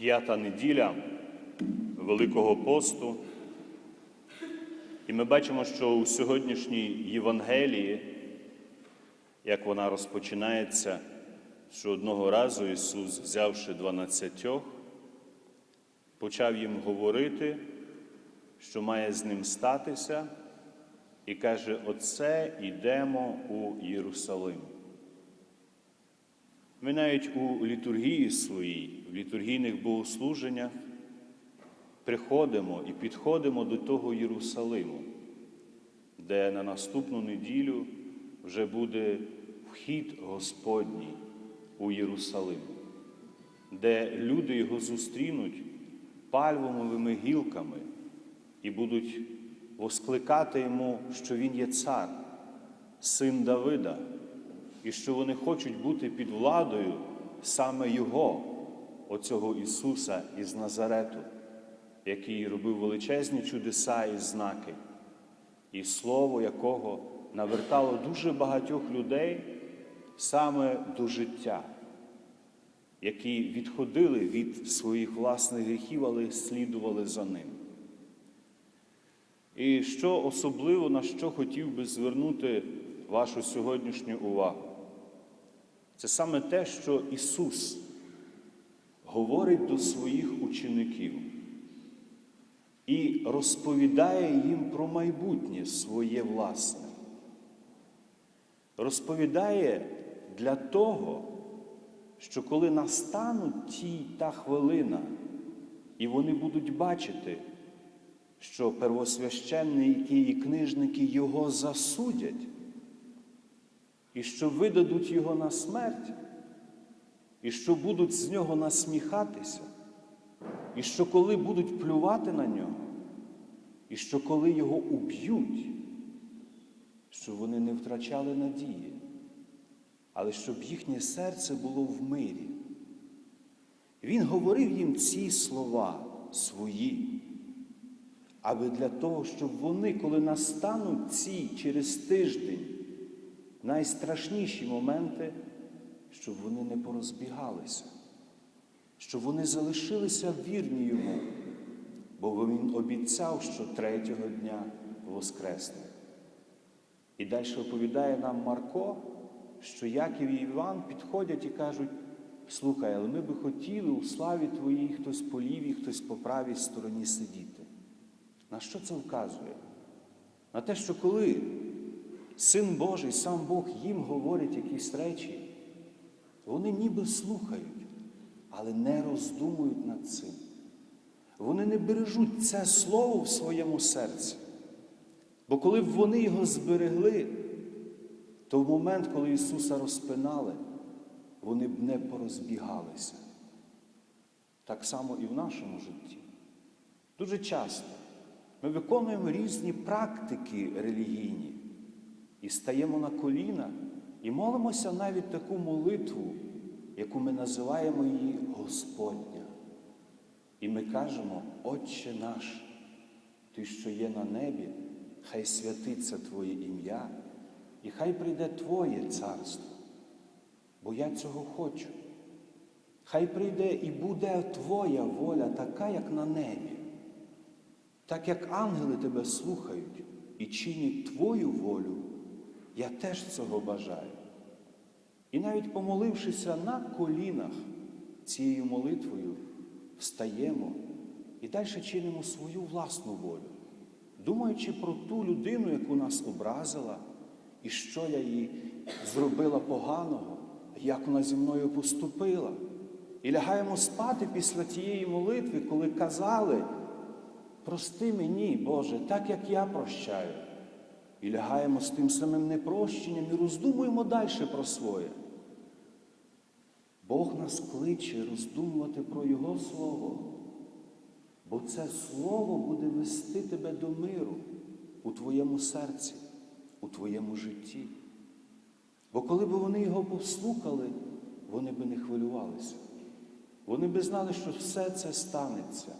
п'ята неділя Великого посту. І ми бачимо, що у сьогоднішній Євангелії, як вона розпочинається, що одного разу Ісус, взявши дванадцятьох, почав їм говорити, що має з ним статися, і каже: Оце йдемо у Єрусалим. Ми навіть у літургії своїй, в літургійних богослуженнях приходимо і підходимо до того Єрусалиму, де на наступну неділю вже буде вхід Господній у Єрусалим, де люди його зустрінуть пальвовими гілками і будуть воскликати йому, що він є цар, син Давида, і що вони хочуть бути під владою саме Його, оцього Ісуса із Назарету, який робив величезні чудеса і знаки, і слово якого навертало дуже багатьох людей саме до життя, які відходили від своїх власних гріхів, але слідували за ним. І що особливо на що хотів би звернути вашу сьогоднішню увагу? Це саме те, що Ісус говорить до своїх учеників і розповідає їм про майбутнє своє власне. Розповідає для того, що коли настануть ті та хвилина, і вони будуть бачити, що первосвященники і книжники його засудять, і що видадуть його на смерть, і що будуть з нього насміхатися, і що коли будуть плювати на нього, і що коли його уб'ють, що вони не втрачали надії, але щоб їхнє серце було в мирі. Він говорив їм ці слова свої, аби для того, щоб вони, коли настануть ці через тиждень, найстрашніші моменти, щоб вони не порозбігалися, щоб вони залишилися вірні йому, бо він обіцяв, що третього дня воскресне. І далі оповідає нам Марко, що Яків і Іван підходять і кажуть, слухай, але ми би хотіли у славі Твоїй хтось по лівій, хтось по правій стороні сидіти. На що це вказує? На те, що коли Син Божий, сам Бог їм говорить якісь речі, вони ніби слухають, але не роздумують над цим. Вони не бережуть це слово в своєму серці. Бо коли б вони його зберегли, то в момент, коли Ісуса розпинали, вони б не порозбігалися. Так само і в нашому житті. Дуже часто ми виконуємо різні практики релігійні і стаємо на коліна і молимося навіть таку молитву, яку ми називаємо її Господня. І ми кажемо, Отче наш, Ти, що є на небі, хай святиться Твоє ім'я, і хай прийде Твоє царство, бо я цього хочу. Хай прийде і буде Твоя воля така, як на небі, так як ангели тебе слухають і чинять Твою волю, я теж цього бажаю. І навіть помолившися на колінах цією молитвою, встаємо і далі чинимо свою власну волю, думаючи про ту людину, яку нас образила, і що я їй зробила поганого, як вона зі мною поступила. І лягаємо спати після тієї молитви, коли казали, прости мені, Боже, так як я прощаю. І лягаємо з тим самим непрощенням і роздумуємо далі про своє. Бог нас кличе роздумувати про Його Слово, бо це Слово буде вести тебе до миру у твоєму серці, у твоєму житті. Бо коли б вони його послухали, вони би не хвилювалися. Вони би знали, що все це станеться,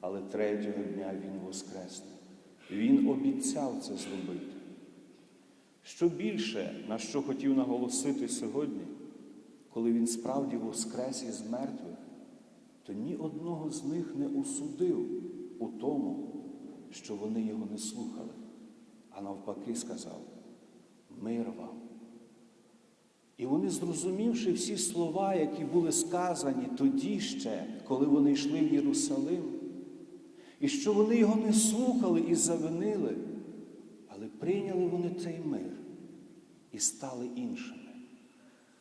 але третього дня Він воскресне. Він обіцяв це зробити. Що більше, на що хотів наголосити сьогодні, коли він справді воскрес із мертвих, то ні одного з них не усудив у тому, що вони його не слухали, а навпаки сказав мир вам. І вони, зрозумівши всі слова, які були сказані тоді ще, коли вони йшли в Єрусалим, і що вони його не слухали і завинили, але прийняли вони цей мир і стали іншими.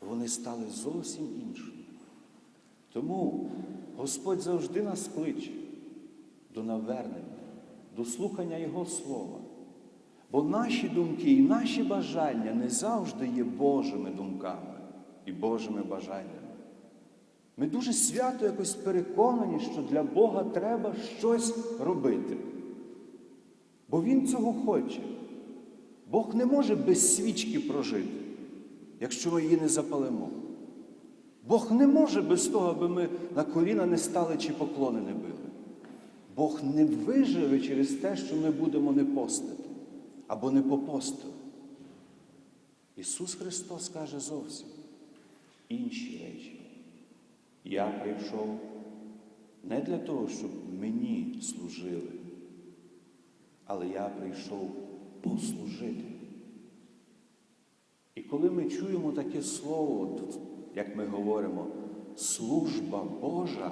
Вони стали зовсім іншими. Тому Господь завжди нас кличе до навернення, до слухання Його Слова. Бо наші думки і наші бажання не завжди є Божими думками і Божими бажаннями. Ми дуже свято якось переконані, що для Бога треба щось робити. Бо Він цього хоче. Бог не може без свічки прожити, якщо ми її не запалимо. Бог не може без того, аби ми на коліна не стали чи поклони не били. Бог не виживе через те, що ми будемо не постити або не попостили. Ісус Христос каже зовсім інші речі. Я прийшов не для того, щоб мені служили, але я прийшов послужити. І коли ми чуємо таке слово, як ми говоримо, служба Божа,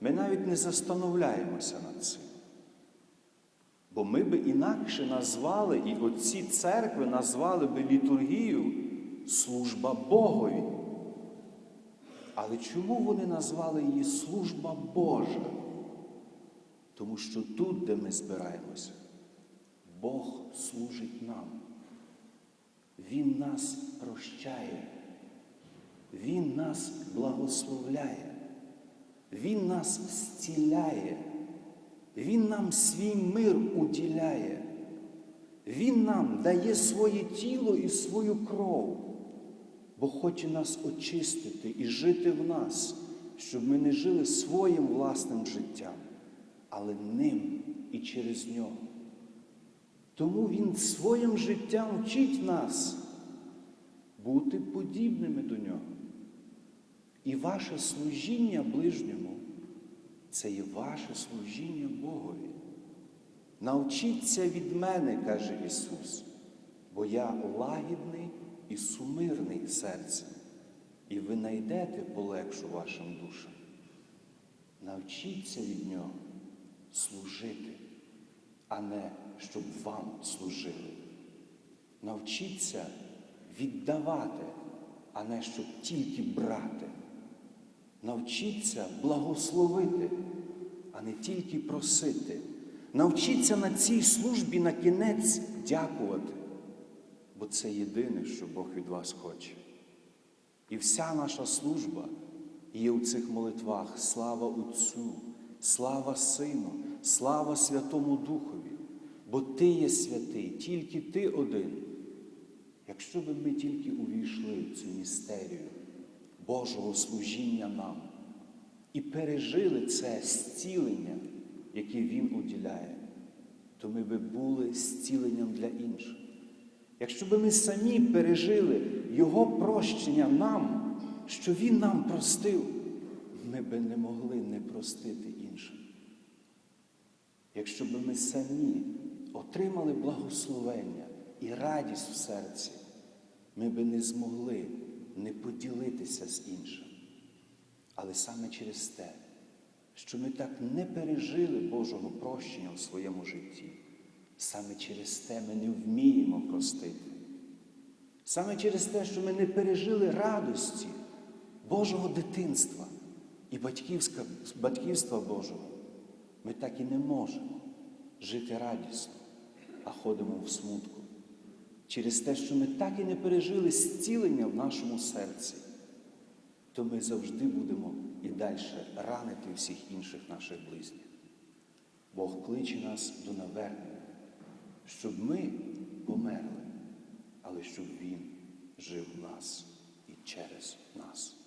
ми навіть не застановляємося над цим. Бо ми би інакше назвали, і оці церкви назвали би літургію служба Богові. Але чому вони назвали її служба Божа? Тому що тут, де ми збираємося, Бог служить нам. Він нас прощає, Він нас благословляє, Він нас зціляє, Він нам свій мир уділяє, Він нам дає своє тіло і свою кров, бо хоче нас очистити і жити в нас, щоб ми не жили своїм власним життям, але ним і через нього. Тому Він своїм життям вчить нас бути подібними до нього. І ваше служіння ближньому це є ваше служіння Богові. Навчіться від мене, каже Ісус, бо я лагідний і сумирний серцем, і ви знайдете полегшу вашим душам. Навчіться від Нього служити, а не щоб вам служили. Навчіться віддавати, а не щоб тільки брати. Навчіться благословити, а не тільки просити. Навчіться на цій службі на кінець дякувати, бо це єдине, що Бог від вас хоче. І вся наша служба є у цих молитвах. Слава Отцю, слава Сину, слава Святому Духові, бо Ти є святий, тільки Ти один. Якщо би ми тільки увійшли в цю містерію Божого служіння нам і пережили це зцілення, яке Він уділяє, то ми би були зціленням для інших. Якщо би ми самі пережили Його прощення нам, що Він нам простив, ми би не могли не простити іншим. Якщо б ми самі отримали благословення і радість в серці, ми би не змогли не поділитися з іншим. Але саме через те, що ми так не пережили Божого прощення у своєму житті, саме через те ми не вміємо простити. Саме через те, що ми не пережили радості Божого дитинства і батьківства Божого, ми так і не можемо жити радісно, а ходимо в смутку. Через те, що ми так і не пережили зцілення в нашому серці, то ми завжди будемо і далі ранити всіх інших наших близнів. Бог кличе нас до навернення, щоб ми померли, але щоб Він жив в нас і через нас.